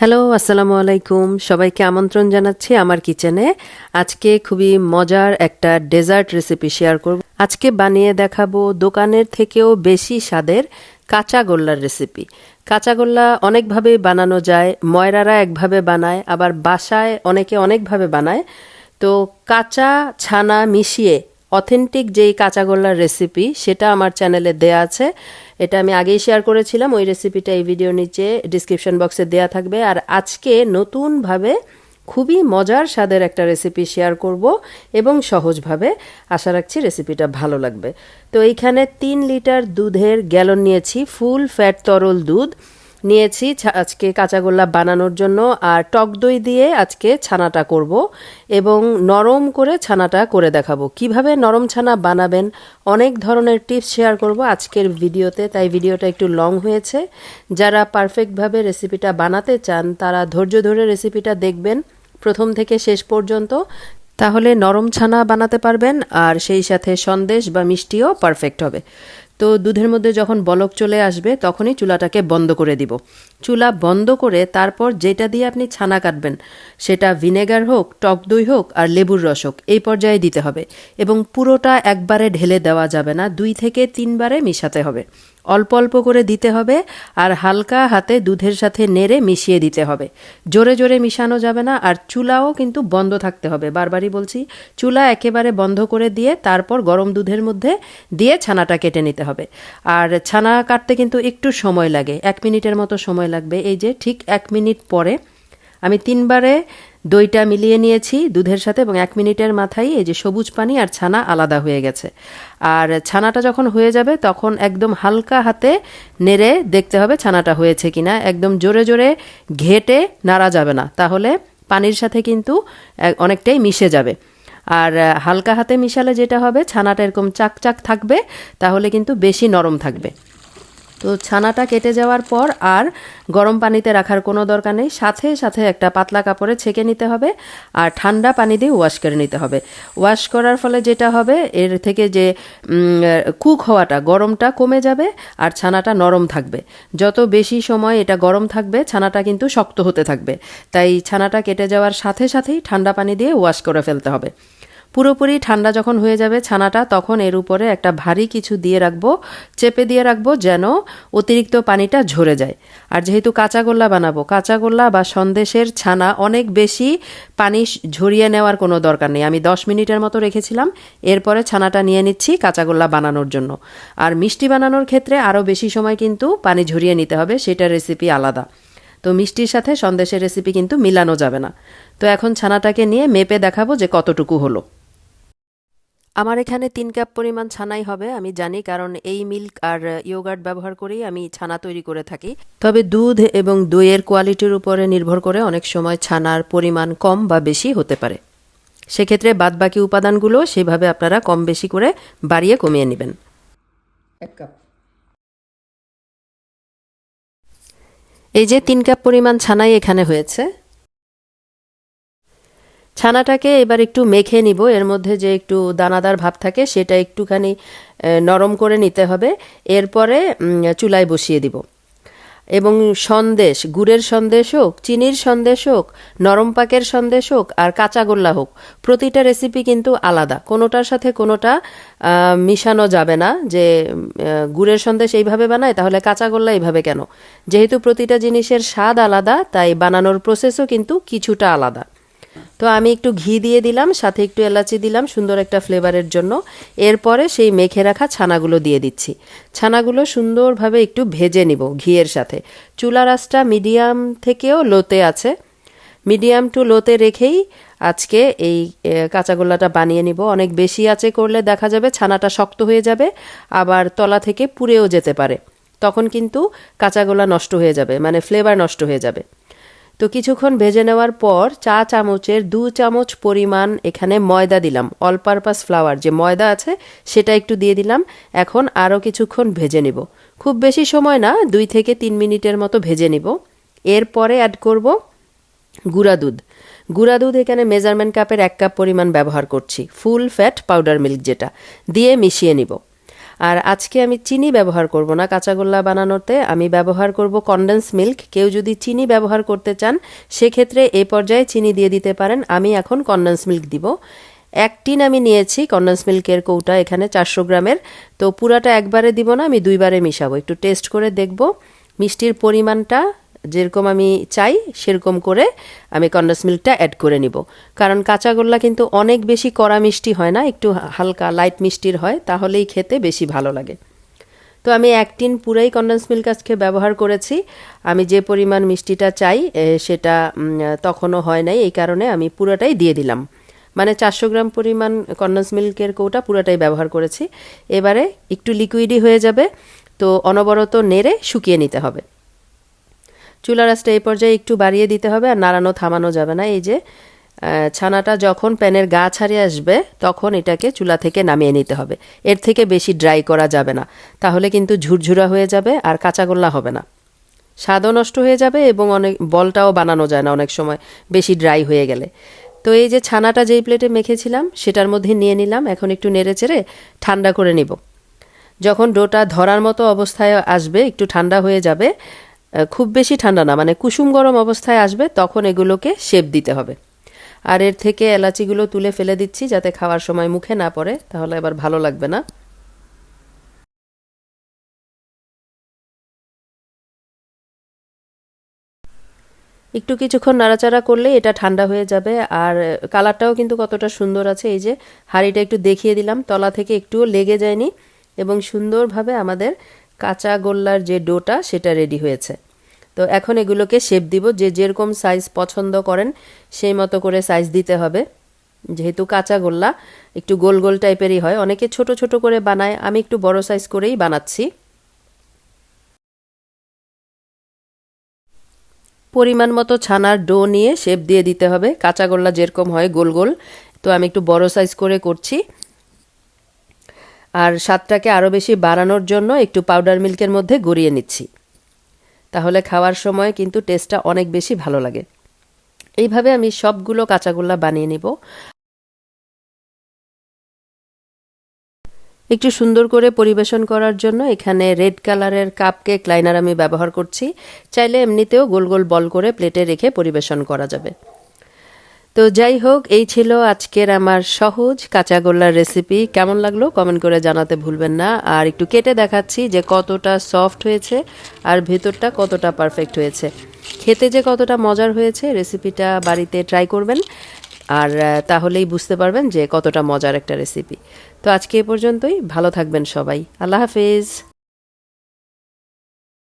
Hello, আসসালামু আলাইকুম। সবাইকে আমন্ত্রণ জানাচ্ছি আমার কিচেনে। আজকে খুবই মজার একটা ডেজার্ট রেসিপি শেয়ার করব। আজকে বানিয়ে দেখাবো দোকানের থেকেও বেশি স্বাদের কাঁচা গোল্লার রেসিপি। কাঁচা গোল্লা অনেকভাবে বানানো যায়, ময়রারা একভাবে বানায়, আবার বাসায় অনেকে অনেকভাবে বানায়। তো কাঁচা ছানা মিশিয়ে অথেন্টিক যেই কাঁচাগোল্লার রেসিপি সেটা আমার চ্যানেলে দেয়া আছে। এটা আমি আগেই শেয়ার করেছিলাম, ওই রেসিপিটা এই ভিডিওর নিচে ডিসক্রিপশন বক্সে দেয়া থাকবে। আর আজকে নতুনভাবে খুবই মজার স্বাদের একটা রেসিপি শেয়ার করব এবং সহজভাবে আশা রাখছি রেসিপিটা ভালো লাগবে। তো এইখানে তিন লিটার দুধের গ্যালন নিয়েছি ফুল ফ্যাট তরল দুধ। নিয়েছি আজকে কাঁচাগোল্লা বানানোর জন্য, আর টক দই দিয়ে আজকে ছানাটা করব এবং নরম করে ছানাটা করে দেখাবো। কীভাবে নরম ছানা বানাবেন অনেক ধরনের টিপস শেয়ার করব আজকের ভিডিওতে, তাই ভিডিওটা একটু লং হয়েছে। যারা পারফেক্টভাবে রেসিপিটা বানাতে চান, তারা ধৈর্য ধরে রেসিপিটা দেখবেন প্রথম থেকে শেষ পর্যন্ত। তাহলে নরম ছানা বানাতে পারবেন, আর সেই সাথে সন্দেশ বা মিষ্টিও পারফেক্ট হবে। তো দুধের মধ্যে যখন বলক চলে আসবে, তখনই চুলাটাকে বন্ধ করে দিব। চুলা বন্ধ করে তারপর যেটা দিয়ে আপনি ছানা কাটবেন, সেটা ভিনেগার হোক, টক দই হোক আর লেবুর রস হোক, এই পর্যায়ে দিতে হবে। এবং পুরোটা একবারে ঢেলে দেওয়া যাবে না, দুই থেকে তিনবারে মিশাতে হবে। অল্প অল্প করে দিতে হবে আর হালকা হাতে দুধের সাথে নেড়ে মিশিয়ে দিতে হবে। জোরে জোরে মিশানো যাবে না আর চুলাও কিন্তু বন্ধ থাকতে হবে। বারবারই বলছি, চুলা একেবারে বন্ধ করে দিয়ে তারপর গরম দুধের মধ্যে দিয়ে ছানাটা কেটে নিতে হবে। আর ছানা কাটতে কিন্তু একটু সময় লাগে, এক মিনিটের মতো সময় লাগবে। এই যে ঠিক এক মিনিট পরে আমি তিনবারে দইটা মিলিয়ে নিয়েছি দুধের সাথে এবং এক মিনিটের মাথায় এই যে সবুজ পানি আর ছানা আলাদা হয়ে গেছে। আর ছানাটা যখন হয়ে যাবে তখন একদম হালকা হাতে নেড়ে দেখতে হবে ছানাটা হয়েছে কিনা। একদম জোরে জোরে ঘেটে নাড়া যাবে না। তাহলে পানির সাথে কিন্তু অনেকটাই মিশে যাবে। আর হালকা হাতে মিশালে যেটা হবে, ছানাটা এরকম চাক চাক থাকবে, তাহলে কিন্তু বেশি নরম থাকবে। তো ছানাটা কেটে যাওয়ার পর আর গরম পানিতে রাখার কোনো দরকার নেই। সাথে সাথে একটা পাতলা কাপড়ে ছেঁকে নিতে হবে আর ঠান্ডা পানি দিয়ে ওয়াশ করে নিতে হবে। ওয়াশ করার ফলে যেটা হবে, এর থেকে যে কুক হওয়াটা, গরমটা কমে যাবে আর ছানাটা নরম থাকবে। যত বেশি সময় এটা গরম থাকবে, ছানাটা কিন্তু শক্ত হতে থাকবে। তাই ছানাটা কেটে যাওয়ার সাথে সাথেই ঠান্ডা পানি দিয়ে ওয়াশ করে ফেলতে হবে। পুরোপুরি ঠান্ডা যখন হয়ে যাবে ছানাটা, তখন এর উপরে একটা ভারী কিছু দিয়ে রাখব, চেপে দিয়ে রাখব যেন অতিরিক্ত পানিটা ঝরে যায়। আর যেহেতু কাঁচাগোল্লা বানাবো কাঁচাগোল্লা বা সন্দেশের ছানা অনেক বেশি পানি ঝরিয়ে নেওয়ার কোনো দরকার নেই। আমি দশ মিনিটের মতো রেখেছিলাম, এরপরে ছানাটা নিয়ে নিচ্ছি কাঁচাগোল্লা বানানোর জন্য। আর মিষ্টি বানানোর ক্ষেত্রে আরও বেশি সময় কিন্তু পানি ঝরিয়ে নিতে হবে সেটা রেসিপি আলাদা। তো মিষ্টির সাথে সন্দেশের রেসিপি কিন্তু মিলানো যাবে না। তো এখন ছানাটাকে নিয়ে মেপে দেখাবো যে কতটুকু হলো। আমার এখানে তিন কাপ পরিমাণ ছানাই হবে আমি জানি কারণ এই মিল্ক আর ইয়োগার্ট ব্যবহার করেই আমি ছানা তৈরি করে থাকি। তবে দুধ এবং দইয়ের কোয়ালিটির উপরে নির্ভর করে অনেক সময় ছানার পরিমাণ কম বা বেশি হতে পারে। সেক্ষেত্রে বাদবাকি উপাদানগুলো সেভাবে আপনারা কম বেশি করে বাড়িয়ে কমিয়ে নেবেন। এক কাপ। এই যে তিন কাপ পরিমাণ ছানাই এখানে হয়েছে ছানাটাকে এবার একটু মেখে নিব। এর মধ্যে যে একটু দানাদার ভাব থাকে, সেটা একটুখানি নরম করে নিতে হবে। এরপরে চুলায় বসিয়ে দিব। এবং সন্দেশ, গুড়ের সন্দেশ হোক, চিনির সন্দেশ হোক, নরম পাকের সন্দেশ হোক, আর কাঁচাগোল্লা হোক, প্রতিটা রেসিপি কিন্তু আলাদা। কোনোটার সাথে কোনোটা মিশানো যাবে না যে গুড়ের সন্দেশ এইভাবে বানায়, তাহলে কাঁচাগোল্লা এইভাবে কেন? যেহেতু প্রতিটা জিনিসের স্বাদ আলাদা, তাই বানানোর প্রসেসও কিন্তু কিছুটা আলাদা। তো আমি একটু ঘি দিয়ে দিলাম, সাথে একটু এলাচি দিলাম, সুন্দর একটা ফ্লেভারের জন্য। এরপরে সেই মেখে রাখা ছানাগুলো দিয়ে দিচ্ছি। ছানাগুলো সুন্দরভাবে একটু ভেজে নিব ঘিয়ের সাথে। চুলার আঁচটা মিডিয়াম থেকেও লোতে আছে। মিডিয়াম টু লোতে রেখেই আজকে এই কাঁচাগোল্লাটা বানিয়ে নিব। অনেক বেশি আছে করলে দেখা যাবে ছানাটা শক্ত হয়ে যাবে, আবার তলা থেকে পুড়েও যেতে পারে। তখন কিন্তু কাঁচাগোল্লা নষ্ট হয়ে যাবে মানে ফ্লেভার নষ্ট হয়ে যাবে। তো কিছুক্ষণ ভেজে নেওয়ার পর চা চামচের দু চামচ পরিমাণ এখানে ময়দা দিলাম অল পারপাস ফ্লাওয়ার যে ময়দা আছে সেটা একটু দিয়ে দিলাম, এখন আরও কিছুক্ষণ ভেজে নিব। খুব বেশি সময় না, দুই থেকে তিন মিনিটের মতো ভেজে নিব। এরপরে অ্যাড করব গুঁড়া দুধ। গুঁড়া দুধ এখানে মেজারমেন্ট কাপের এক কাপ পরিমাণ ব্যবহার করছি ফুল ফ্যাট পাউডার মিল্ক যেটা, দিয়ে মিশিয়ে নিব। আর আজকে আমি চিনি ব্যবহার করব না। কাঁচাগোল্লা বানানোতে আমি ব্যবহার করব কন্ডেন্স মিল্ক কেউ যদি চিনি ব্যবহার করতে চান, সেক্ষেত্রে এ পর্যায়ে চিনি দিয়ে দিতে পারেন। আমি এখন কন্ডেন্স মিল্ক দিব। এক টিন আমি নিয়েছি কন্ডেন্স মিল্কের কৌটা এখানে চারশো গ্রামের। তো পুরাটা একবারে দিব না, আমি দুইবারে মিশাবো। একটু টেস্ট করে দেখব। মিষ্টির পরিমাণটা যেরকম আমি চাই, সেরকম করে আমি কন্ডেন্স মিল্কটা অ্যাড করে নিব। কারণ কাঁচাগোল্লা কিন্তু অনেক বেশি কড়া মিষ্টি হয় না, একটু হালকা লাইট মিষ্টির হয়, তাহলেই খেতে বেশি ভালো লাগে। তো আমি এক টিন পুরাই কন্ডেন্স মিল্ক আজকে ব্যবহার করেছি। আমি যে পরিমাণ মিষ্টিটা চাই সেটা তখনও হয় নাই, এই কারণে আমি পুরোটাই দিয়ে দিলাম। মানে চারশো গ্রাম পরিমাণ কন্ডেন্স মিল্কের কৌটা পুরোটাই ব্যবহার করেছি। এবারে একটু লিকুইডই হয়ে যাবে, তো অনবরত নেড়ে শুকিয়ে নিতে হবে। চুলা রাসটা এই পর্যায়ে একটু বাড়িয়ে দিতে হবে আর নাড়ানো থামানো যাবে না। এই যে ছানাটা যখন প্যানের গা ছাড়িয়ে আসবে, তখন এটাকে চুলা থেকে নামিয়ে নিতে হবে। এর থেকে বেশি ড্রাই করা যাবে না। তাহলে কিন্তু ঝুরঝুরা হয়ে যাবে আর কাঁচাগোল্লা হবে না। স্বাদও নষ্ট হয়ে যাবে এবং অনেক বলটাও বানানো যায় না অনেক সময়, বেশি ড্রাই হয়ে গেলে। তো এই যে ছানাটা যেই প্লেটে মেখেছিলাম, সেটার মধ্যে নিয়ে নিলাম, এখন একটু নেড়ে চেড়ে ঠান্ডা করে নিব। যখন ডোটা ধরার মতো অবস্থায় আসবে, একটু ঠান্ডা হয়ে যাবে খুব বেশি ঠান্ডা না মানে কুসুম গরম অবস্থায় আসবে, তখন এগুলোকে শেপ দিতে হবে। আর এর থেকে এলাচিগুলো তুলে ফেলে দিচ্ছি, যাতে খাওয়ার সময় মুখে না পড়ে, তাহলে এবার ভালো লাগবে না। একটু কিছুক্ষণ নাড়াচাড়া করলে এটা ঠান্ডা হয়ে যাবে, আর কালারটাও কিন্তু কতটা সুন্দর আছে। এই যে হাঁড়িটা একটু দেখিয়ে দিলাম, তলা থেকে একটুও লেগে যায়নি, এবং সুন্দরভাবে আমাদের কাঁচা গোল্লার যে ডোটা, সেটা রেডি হয়েছে। তো এখন এগুলোকে শেপ দিব। যে যেরকম সাইজ পছন্দ করেন, সেই মতো করে সাইজ দিতে হবে। যেহেতু কাঁচা গোল্লা, একটু গোল গোল টাইপেরই হয়। অনেকে ছোট ছোট করে বানায়, আমি একটু বড় সাইজ করেই বানাচ্ছি। পরিমাণ মতো ছানার ডো নিয়ে শেপ দিয়ে দিতে হবে। কাঁচা গোল্লা যেরকম হয়, গোল গোল। তো আমি একটু বড় সাইজ করে করছি। আর স্বাদটাকে আরও বেশি বাড়ানোর জন্য একটু পাউডার মিল্কের মধ্যে গড়িয়ে নিচ্ছি। তাহলে খাওয়ার সময় কিন্তু টেস্টটা অনেক বেশি ভালো লাগে। এইভাবে আমি সবগুলো কাঁচাগোল্লা বানিয়ে নেব। একটু সুন্দর করে পরিবেশন করার জন্য এখানে রেড কালারের কাপ কেক লাইনার আমি ব্যবহার করছি। চাইলে এমনিতেও গোল গোল বল করে প্লেটে রেখে পরিবেশন করা যাবে। তো যাই হোক, এই ছিল আজকের আমার সহজ কাঁচাগোল্লার রেসিপি কেমন লাগল কমেন্ট করে জানাতে ভুলবেন না। আর একটু কেটে দেখাচ্ছি যে কতটা সফট হয়েছে আর ভেতরটা কতটা পারফেক্ট হয়েছে। খেতে যে কতটা মজার হয়েছে রেসিপিটা বাড়িতে ট্রাই করবেন। আর তাহলেই বুঝতে পারবেন যে কতটা মজার একটা রেসিপি তো আজকে এ পর্যন্তই। ভালো থাকবেন সবাই। আল্লাহ হাফিজ।